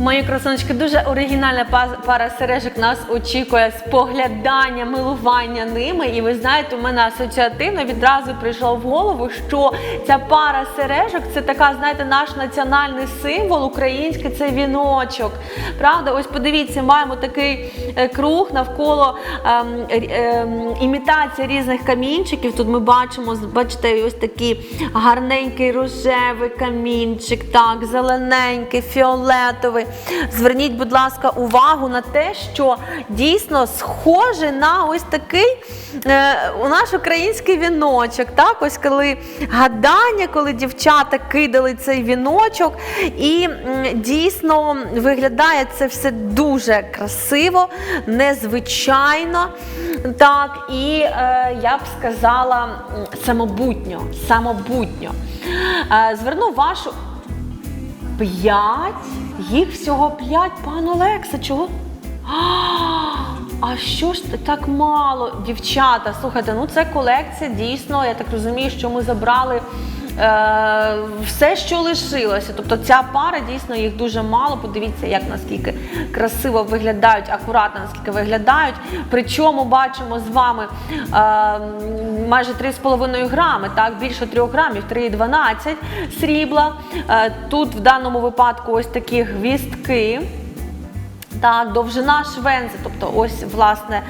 Мої красуночки, дуже оригінальна пара сережок нас очікує споглядання, милування ними. І ви знаєте, у мене асоціативно відразу прийшло в голову, що ця пара сережок це така, знаєте, наш національний символ український, це віночок. Правда, ось подивіться, маємо такий е, круг навколо ем, ем, імітація різних камінчиків. Тут ми бачимо, бачите, ось такий гарненький рожевий камінчик, так, зелененький, фіолетовий. Зверніть, будь ласка, увагу на те, що дійсно схоже на ось такий е, у наш український віночок. Так, ось коли гадання, коли дівчата кидали цей віночок, і дійсно виглядає це все дуже красиво, незвичайно. Так, і е, я б сказала самобутньо. самобутньо. Е, зверну вашу П'ять? Їх всього п'ять, пан Олекса, чого? А, що ж так мало? Дівчата, слухайте, ну це колекція дійсно, я так розумію, що ми забрали. Е, все, що лишилося. Тобто ця пара дійсно їх дуже мало. Подивіться, як наскільки красиво виглядають, акуратно наскільки виглядають. Причому бачимо з вами е, майже 3,5 грами, так, більше 3 грамів, 3,12 срібла. Е, тут в даному випадку ось такі гвістки. Так, довжина швензи, тобто ось власне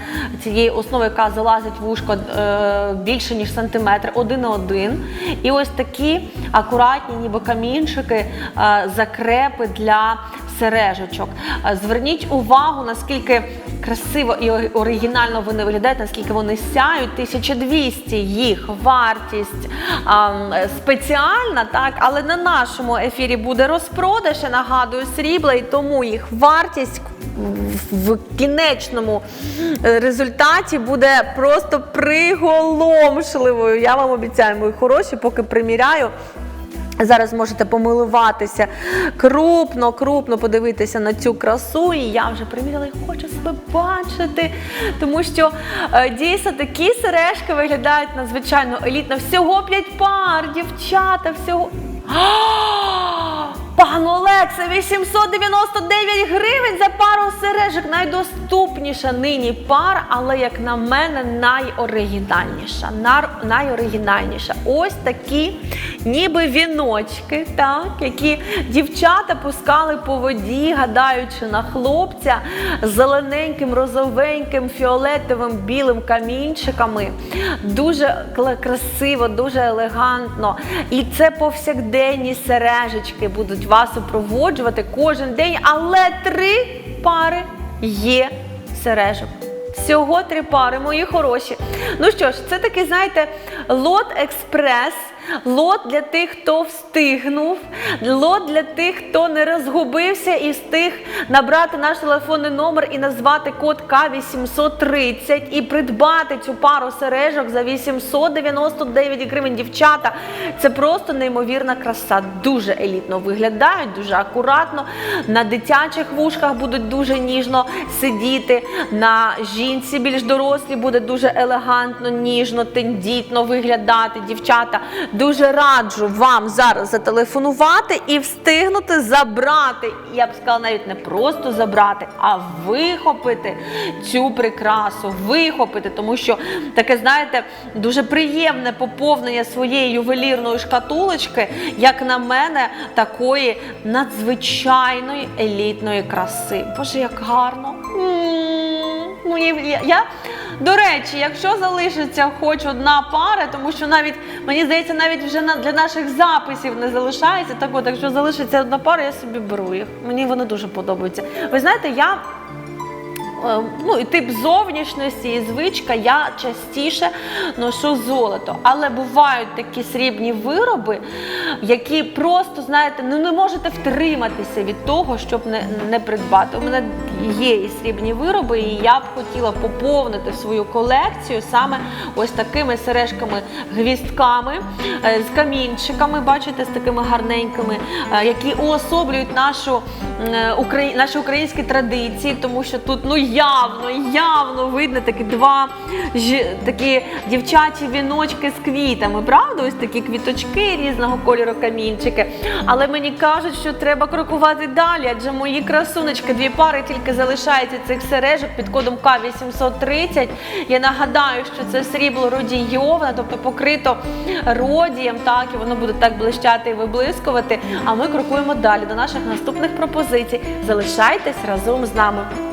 цієї основи, яка залазить в ушко е, більше ніж сантиметр, один на один. І ось такі акуратні, ніби камінчики, е, закрепи для сережечок. Е, Зверніть увагу, наскільки красиво і оригінально вони виглядають, наскільки вони сяють. 1200 їх вартість а, спеціальна, так, але на нашому ефірі буде розпродаж, я нагадую, срібла, і тому їх вартість в в кінечному е, результаті буде просто приголомшливою. Я вам обіцяю, мої хороші, поки приміряю. Зараз можете помилуватися крупно, крупно подивитися на цю красу. І я вже приміряла і хочу себе бачити. Тому що е, дійсно такі сережки виглядають надзвичайно елітно. Всього п'ять пар, дівчата, всього. А, Пан Олекса, 899 гривень за пару сережок. Найдоступніша нині пара, але, як на мене, найоригінальніша. Найоригінальніша. Ось такі, ніби віночки, так, які дівчата пускали по воді, гадаючи на хлопця з зелененьким, розовеньким, фіолетовим, білим камінчиками. Дуже красиво, дуже елегантно. І це повсякденні сережечки будуть вас супроводжувати кожен день, але три пари є сережок. Всього три пари, мої хороші. Ну що ж, це такий, знаєте, лот експрес, лот для тих, хто встигнув, лот для тих, хто не розгубився і встиг набрати наш телефонний номер і назвати код К830 і придбати цю пару сережок за 899 гривень. Дівчата, це просто неймовірна краса. Дуже елітно виглядають, дуже акуратно. На дитячих вушках будуть дуже ніжно сидіти. На жінці більш дорослі буде дуже елегантно, ніжно, тендітно виглядати. Дівчата, дуже раджу вам зараз зателефонувати і встигнути забрати. Я б сказала, навіть не просто забрати, а вихопити цю прикрасу, вихопити, тому що таке, знаєте, дуже приємне поповнення своєї ювелірної шкатулочки, як на мене, такої надзвичайної елітної краси. Боже, як гарно! Мені я, я до речі, якщо залишиться хоч одна пара, тому що навіть мені здається, навіть вже на для наших записів не залишається. Так от, якщо залишиться одна пара, я собі беру їх. Мені вони дуже подобаються. Ви знаєте, я. Е, Ну, і тип зовнішності і звичка, я частіше ношу золото. Але бувають такі срібні вироби, які просто, знаєте, ну не можете втриматися від того, щоб не, не придбати. У мене є і срібні вироби, і я б хотіла поповнити свою колекцію саме ось такими сережками-гвістками, е, з камінчиками, бачите, з такими гарненькими, е, які уособлюють нашу, е, украї- наші українські традиції, тому що тут ну явно, явно видно такі два жі- такі дівчачі віночки з квітами. Правда? Ось такі квіточки різного кольору камінчики. Але мені кажуть, що треба крокувати далі, адже мої красунечки, дві пари тільки залишається цих сережок під кодом К830. Я нагадаю, що це срібло родійоване, тобто покрито родієм, так і воно буде так блищати і виблискувати. А ми крокуємо далі до наших наступних пропозицій. Залишайтесь разом з нами.